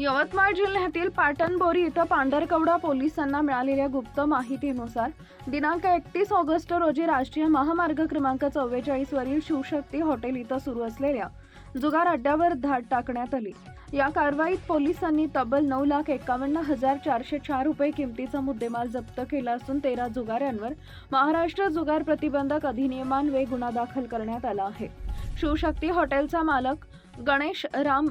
यवतमाळ जिल्ह्यातील पाटणबोरी इथं पांढरकवडा पोलिसांना मिळालेल्या गुप्त माहितीनुसार दिनांक एकतीस ऑगस्ट रोजी राष्ट्रीय महामार्ग क्रमांक चव्वेचाळीसवरील शिवशक्ती हॉटेल इथं सुरू असलेल्या जुगार अड्ड्यावर धाड टाकण्यात आली. या कारवाईत पोलिसांनी तब्बल नऊ लाख एकावन्न हजार चारशे चार रुपये किमतीचा मुद्देमाल जप्त केला असून तेरा जुगाऱ्यांवर महाराष्ट्र जुगार प्रतिबंधक अधिनियमान्वये गुन्हा दाखल करण्यात आला आहे. शिवशक्ती हॉटेलचा मालक गणेश राम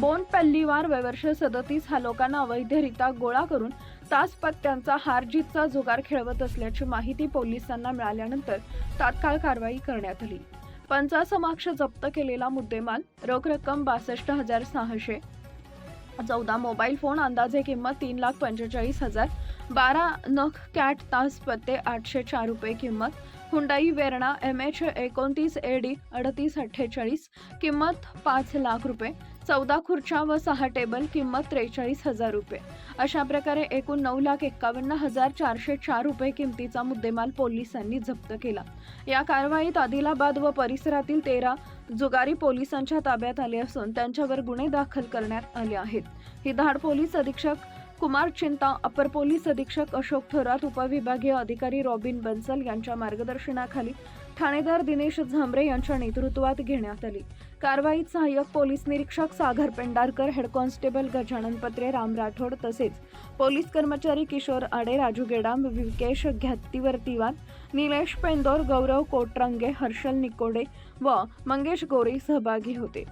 बोनपल्लीवार वयवर्ष सदतीस हा लोकांना अवैधरित्या गोळा करून तासपत्त्यांचा हारजीतचा जुगार खेळवत असल्याची माहिती पोलिसांना मिळाल्यानंतर तात्काळ कारवाई करण्यात आली. पंचासमाक्ष जप्त केलेला मुद्देमाल रोख रक्कम बासष्ट हजार सहाशे चौदा मोबाईल फोन अंदाजे किंमत तीन लाख पंचेचाळीस हजार बारा नख कॅट तास पत्ते आठशे चार रुपये किंमत हुंडाई वेरणा एम एच एकोणतीस ए डी अडतीस अठ्ठेचाळीस किंमत पाच लाख रुपये चौदा खुर्च्या व सहा टेबल किंमत त्रेचाळीस हजार रुपये. अशा प्रकारे एकूण नऊ लाख एक्कावन्न हजार चारशे चार रुपये किमतीचा मुद्देमाल पोलिसांनी जप्त केला. या कारवाईत आदिलाबाद व परिसरातील तेरा जुगारी पोलिसांच्या ताब्यात आले असून त्यांच्यावर गुन्हे दाखल करण्यात आले आहेत. ही धाड पोलीस अधीक्षक कुमार चिंता अपर पोलीस अधीक्षक अशोक थोरात उपविभागीय अधिकारी रॉबिन बन्सल यांच्या मार्गदर्शनाखाली ठाणेदार दिनेश झांबरे यांच्या नेतृत्वात घेण्यात आली. कारवाईत सहाय्यक पोलीस निरीक्षक सागर पेंडारकर हेड कॉन्स्टेबल गजानन पत्रे राम राठोड तसेच पोलीस कर्मचारी किशोर आडे राजू गेडाम विकेश घ्यात्तीवर्तीवार निलेश पेंदोर गौरव कोटरंगे हर्षल निकोडे व मंगेश गोरे सहभागी होते.